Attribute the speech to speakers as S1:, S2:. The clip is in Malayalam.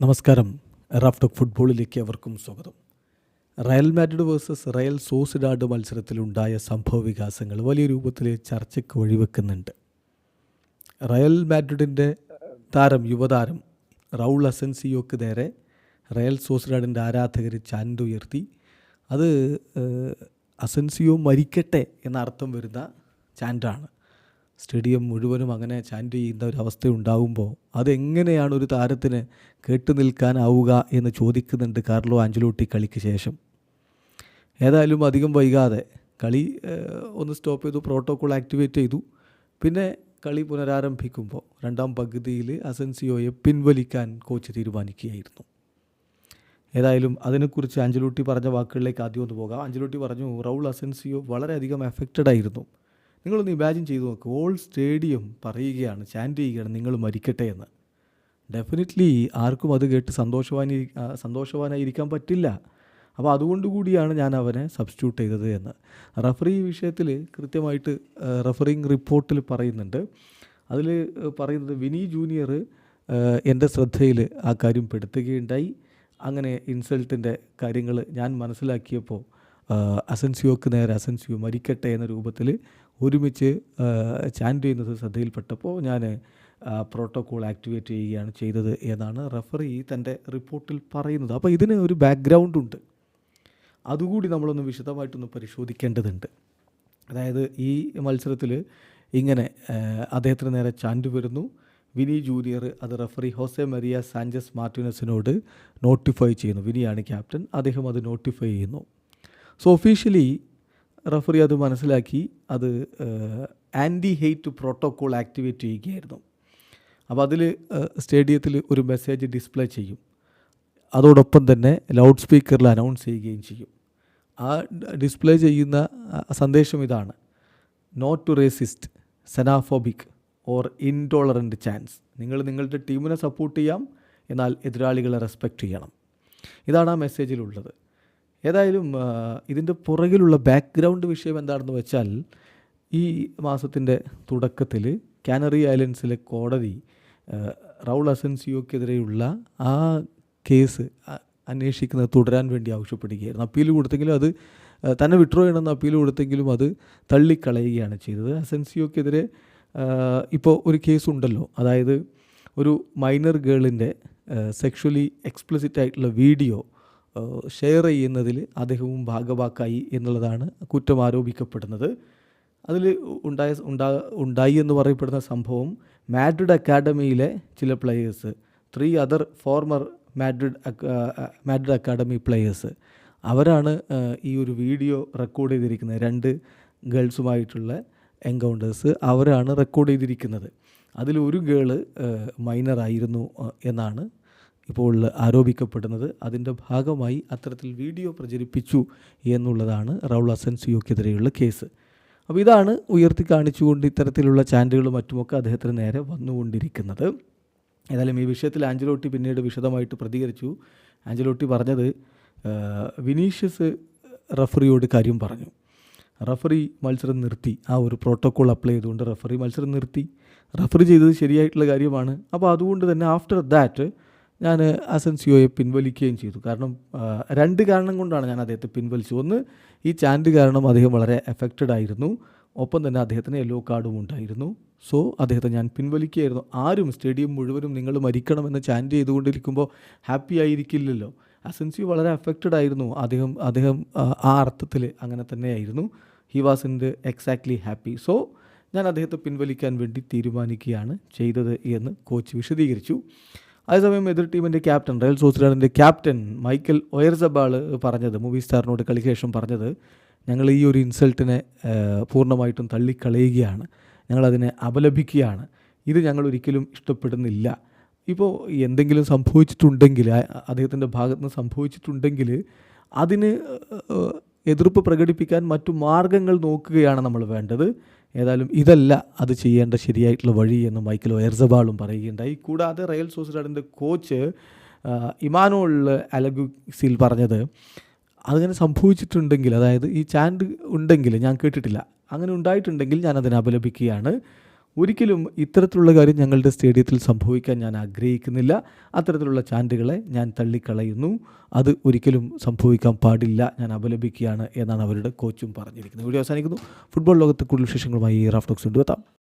S1: നമസ്കാരം. റാഫ് ടോക്ക് ഫുട്ബോളിലേക്ക് അവർക്കും സ്വാഗതം. Real Madrid versus Real Sociedad മത്സരത്തിലുണ്ടായ സംഭവ വികാസങ്ങൾ വലിയ രൂപത്തിൽ ചർച്ചയ്ക്ക് വഴിവെക്കുന്നുണ്ട്. റയൽ മാഡ്രിഡിന്റെ താരം യുവതാരം റൗൾ അസൻസിയോക്ക് നേരെ റയൽ സോസിഡാഡിന്റെ ആരാധകർ ചാൻഡ് ഉയർത്തി അത് അസൻസിയോ മരിക്കട്ടെ എന്ന അർത്ഥം വരുന്ന ചാൻഡാണ്. സ്റ്റേഡിയം മുഴുവനും അങ്ങനെ ചാൻഡ് ചെയ്യുന്ന ഒരു അവസ്ഥ ഉണ്ടാകുമ്പോൾ അതെങ്ങനെയാണ് ഒരു താരത്തിന് കേട്ടു നിൽക്കാനാവുക എന്ന് ചോദിക്കുന്നുണ്ട് കാർലോ ആഞ്ചലോട്ടി കളിക്ക് ശേഷം. ഏതായാലും അധികം വൈകാതെ കളി ഒന്ന് സ്റ്റോപ്പ് ചെയ്തു പ്രോട്ടോകോൾ ആക്ടിവേറ്റ് ചെയ്തു. പിന്നെ കളി പുനരാരംഭിക്കുമ്പോൾ രണ്ടാം പകുതിയിൽ അസൻസിയോയെ പിൻവലിക്കാൻ കോച്ച് തീരുമാനിക്കുകയായിരുന്നു. ഏതായാലും അതിനെക്കുറിച്ച് അഞ്ചലൂട്ടി പറഞ്ഞ വാക്കുകളിലേക്ക് ആദ്യം ഒന്ന് പോകാം. അഞ്ചലൂട്ടി പറഞ്ഞു റൗൾ അസൻസിയോ വളരെയധികം എഫക്റ്റഡ് ആയിരുന്നു. നിങ്ങളൊന്ന് ഇമാജിൻ ചെയ്തു നോക്ക്. ഓൾ സ്റ്റേഡിയം പറയുകയാണ് ചാന്റ് ചെയ്യുകയാണ് നിങ്ങൾ മരിക്കട്ടെ എന്ന്. ഡെഫിനറ്റ്ലി ആർക്കും അത് കേട്ട് സന്തോഷവാനി സന്തോഷവാനായിരിക്കാൻ പറ്റില്ല. അപ്പോൾ അതുകൊണ്ട് കൂടിയാണ് ഞാൻ അവനെ സബ്സ്റ്റിറ്റ്യൂട്ട് ചെയ്തത് എന്ന്. റഫറി വിഷയത്തിൽ കൃത്യമായിട്ട് റഫറിങ് റിപ്പോർട്ടിൽ പറയുന്നുണ്ട്. അതിൽ പറയുന്നത് വിനി ജൂനിയർ എന്റെ ശ്രദ്ധയിൽ ആ കാര്യം പെടുത്തുകയുണ്ടായി. അങ്ങനെ ഇൻസൾട്ടിന്റെ കാര്യങ്ങൾ ഞാൻ മനസ്സിലാക്കിയപ്പോൾ അസൻസിയോക്ക് നേരെ അസൻസിയോ മരിക്കട്ടെ എന്ന രൂപത്തിൽ ഒരുമിച്ച് ചാൻഡ് ചെയ്യുന്നത് ശ്രദ്ധയിൽപ്പെട്ടപ്പോൾ ഞാൻ പ്രോട്ടോകോൾ ആക്ടിവേറ്റ് ചെയ്യുകയാണ് ചെയ്തത് എന്നാണ് റെഫറി തന്റെ റിപ്പോർട്ടിൽ പറയുന്നത്. അപ്പോൾ ഇതിന് ഒരു ബാക്ക്ഗ്രൗണ്ട് ഉണ്ട്. അതുകൂടി നമ്മളൊന്ന് വിശദമായിട്ടൊന്ന് പരിശോധിക്കേണ്ടതുണ്ട്. അതായത് ഈ മത്സരത്തിൽ ഇങ്ങനെ അദ്ദേഹത്തിന് നേരെ ചാൻഡ് വരുന്നു. വിനി ജൂനിയർ അത് റെഫറി ഹോസെ മരിയ സാഞ്ചസ് മാർട്ടിനസിനോട് നോട്ടിഫൈ ചെയ്യുന്നു. വിനിയാണ് ക്യാപ്റ്റൻ. അദ്ദേഹം അത് നോട്ടിഫൈ ചെയ്യുന്നു. സോ ഒഫീഷ്യലി റഫറി അത് മനസ്സിലാക്കി അത് ആന്റി ഹെയ്റ്റ് പ്രോട്ടോകോൾ ആക്ടിവേറ്റ് ചെയ്യുകയായിരുന്നു. അപ്പോൾ അതിൽ സ്റ്റേഡിയത്തിൽ ഒരു മെസ്സേജ് ഡിസ്പ്ലേ ചെയ്യും. അതോടൊപ്പം തന്നെ ലൗഡ് സ്പീക്കറിൽ അനൗൺസ് ചെയ്യുകയും ചെയ്യും. ആ ഡിസ്പ്ലേ ചെയ്യുന്ന സന്ദേശം ഇതാണ്. Not to racist xenophobic or intolerant chants. നിങ്ങൾ നിങ്ങളുടെ ടീമിനെ സപ്പോർട്ട് ചെയ്യാം എന്നാൽ എതിരാളികളെ റെസ്പെക്റ്റ് ചെയ്യണം. ഇതാണ് ആ മെസ്സേജിലുള്ളത്. ഏതായാലും ഇതിന്റെ പുറകിലുള്ള ബാക്ക്ഗ്രൗണ്ട് വിഷയം എന്താണെന്ന് വെച്ചാൽ ഈ മാസത്തിന്റെ തുടക്കത്തിൽ കാനറി ഐലൻഡ്സിലെ കോടതി റൗൾ അസൻസിയോക്കെതിരെയുള്ള ആ കേസ് അന്വേഷിക്കുന്നത് തുടരാൻ വേണ്ടി ആവശ്യപ്പെടുകയായിരുന്നു. അപ്പീൽ കൊടുത്തെങ്കിലും അത് തന്നെ വിഡ്രോ ചെയ്യണമെന്ന് അപ്പീൽ കൊടുത്തെങ്കിലും അത് തള്ളിക്കളയുകയാണ് ചെയ്തത്. അസൻസിയോക്കെതിരെ ഇപ്പോൾ ഒരു കേസുണ്ടല്ലോ. അതായത് ഒരു മൈനർ ഗേളിന്റെ സെക്ഷലി എക്സ്പ്ലിസിറ്റ് ആയിട്ടുള്ള വീഡിയോ ഷെയർ ചെയ്യുന്നതിൽ അദ്ദേഹവും ഭാഗവാക്കായി എന്നുള്ളതാണ് കുറ്റം ആരോപിക്കപ്പെടുന്നത്. അതിൽ ഉണ്ടായ ഉണ്ടാ ഉണ്ടായി എന്ന് പറയപ്പെടുന്ന സംഭവം മാഡ്രിഡ് അക്കാഡമിയിലെ ചില players three other former Madrid Madrid academy players അവരാണ് ഈ ഒരു വീഡിയോ റെക്കോർഡ് ചെയ്തിരിക്കുന്നത്. രണ്ട് ഗേൾസുമായിട്ടുള്ള എൻകൗണ്ടേഴ്സ് അവരാണ് റെക്കോർഡ് ചെയ്തിരിക്കുന്നത്. അതിൽ ഒരു ഗേൾ മൈനറായിരുന്നു എന്നാണ് ഇപ്പോൾ ആരോപിക്കപ്പെടുന്നത് അതിന്റെ ഭാഗമായി അത്തരത്തിൽ വീഡിയോ പ്രചരിപ്പിച്ചു എന്നുള്ളതാണ് റൗൾ അസൻസിയോക്കെതിരെയുള്ള കേസ്. അപ്പോൾ ഇതാണ് ഉയർത്തി കാണിച്ചുകൊണ്ട് ഇത്തരത്തിലുള്ള ചാനലുകളും മറ്റുമൊക്കെ അദ്ദേഹത്തിന് നേരെ വന്നുകൊണ്ടിരിക്കുന്നത്. ഏതായാലും ഈ വിഷയത്തിൽ ആഞ്ചലോട്ടി പിന്നീട് വിശദമായിട്ട് പ്രതികരിച്ചു. ആഞ്ചലോട്ടി പറഞ്ഞത് വിനീഷ്യസ് റഫറിയോട് കാര്യം പറഞ്ഞു. റഫറി മത്സരം നിർത്തി. ആ ഒരു പ്രോട്ടോക്കോൾ അപ്ലൈ ചെയ്തുകൊണ്ട് റഫറി മത്സരം നിർത്തി. റഫറി ചെയ്തത് ശരിയായിട്ടുള്ള കാര്യമാണ്. അപ്പോൾ അതുകൊണ്ട് തന്നെ ആഫ്റ്റർ ദാറ്റ് ഞാൻ അസൻസിയോയെ പിൻവലിക്കുകയും ചെയ്തു. കാരണം രണ്ട് കാരണം കൊണ്ടാണ് ഞാൻ അദ്ദേഹത്തെ പിൻവലിച്ചു ഒന്ന് ഈ ചാൻഡ് കാരണം അദ്ദേഹം വളരെ എഫക്റ്റഡ് ആയിരുന്നു. ഒപ്പം തന്നെ അദ്ദേഹത്തിന് യെല്ലോ കാർഡും ഉണ്ടായിരുന്നു. സോ അദ്ദേഹത്തെ ഞാൻ പിൻവലിക്കുകയായിരുന്നു. ആരും സ്റ്റേഡിയം മുഴുവനും നിങ്ങൾ മരിക്കണമെന്ന് ചാൻഡ് ചെയ്തുകൊണ്ടിരിക്കുമ്പോൾ ഹാപ്പി ആയിരിക്കില്ലല്ലോ. അസൻസി വളരെ അഫക്റ്റഡ് ആയിരുന്നു. അദ്ദേഹം അദ്ദേഹം ആ അർത്ഥത്തിൽ അങ്ങനെ തന്നെയായിരുന്നു. He was in the exactly happy so ഞാൻ അദ്ദേഹത്തെ പിൻവലിക്കാൻ വേണ്ടി തീരുമാനിക്കുകയാണ് ചെയ്തത് എന്ന് കോച്ച് വിശദീകരിച്ചു. അതേസമയം എതിർ ടീമിന്റെ ക്യാപ്റ്റൻ റയൽ സോസിഡാഡിന്റെ ക്യാപ്റ്റൻ മൈക്കൽ ഒയർസബാൾ പറഞ്ഞത് മൂവി സ്റ്റാറിനോട് കളിക്ക് ശേഷം പറഞ്ഞത് ഞങ്ങൾ ഈ ഒരു ഇൻസൾട്ടിനെ പൂർണമായിട്ടും തള്ളിക്കളയുകയാണ്. ഞങ്ങളതിനെ അപലപിക്കുകയാണ്. ഇത് ഞങ്ങൾ ഒരിക്കലും ഇഷ്ടപ്പെടുന്നില്ല. ഇപ്പോൾ എന്തെങ്കിലും സംഭവിച്ചിട്ടുണ്ടെങ്കിൽ അദ്ദേഹത്തിന്റെ ഭാഗത്ത് നിന്ന് സംഭവിച്ചിട്ടുണ്ടെങ്കിൽ അതിന് എതിർപ്പ് പ്രകടിപ്പിക്കാൻ മറ്റു മാർഗങ്ങൾ നോക്കുകയാണ് നമ്മൾ വേണ്ടത്. ഏതായാലും ഇതല്ല അത് ചെയ്യേണ്ട ശരിയായിട്ടുള്ള വഴി എന്ന് മൈക്കിൾ ഒയർസബാളും പറയുകയുണ്ടായി. കൂടാതെ റയൽ സോസിഡാഡിന്റെ കോച്ച് ഇമാനോൾ അലഗുസിൽ പറഞ്ഞത് അങ്ങനെ സംഭവിച്ചിട്ടുണ്ടെങ്കിൽ അതായത് ഈ ചാൻഡ് ഉണ്ടെങ്കിൽ ഞാൻ കേട്ടിട്ടില്ല. അങ്ങനെ ഉണ്ടായിട്ടുണ്ടെങ്കിൽ ഞാൻ അതിനെ അപലപിക്കുകയാണ്. ഒരിക്കലും ഇത്തരത്തിലുള്ള കാര്യം ഞങ്ങളുടെ സ്റ്റേഡിയത്തിൽ സംഭവിക്കാൻ ഞാൻ ആഗ്രഹിക്കുന്നില്ല. അത്തരത്തിലുള്ള ചാന്റുകളെ ഞാൻ തള്ളിക്കളയുന്നു. അത് ഒരിക്കലും സംഭവിക്കാൻ പാടില്ല. ഞാൻ അപലപിക്കുകയാണ് എന്നാണ് അവരുടെ കോച്ചും പറഞ്ഞിരിക്കുന്നത്. വീഡിയോ അവസാനിക്കുന്നു. ഫുട്ബോൾ ലോകത്ത് കൂടുതൽ വിശേഷങ്ങളുമായി റാഫ്റ്റോക്സ് കൊണ്ടുവെത്താം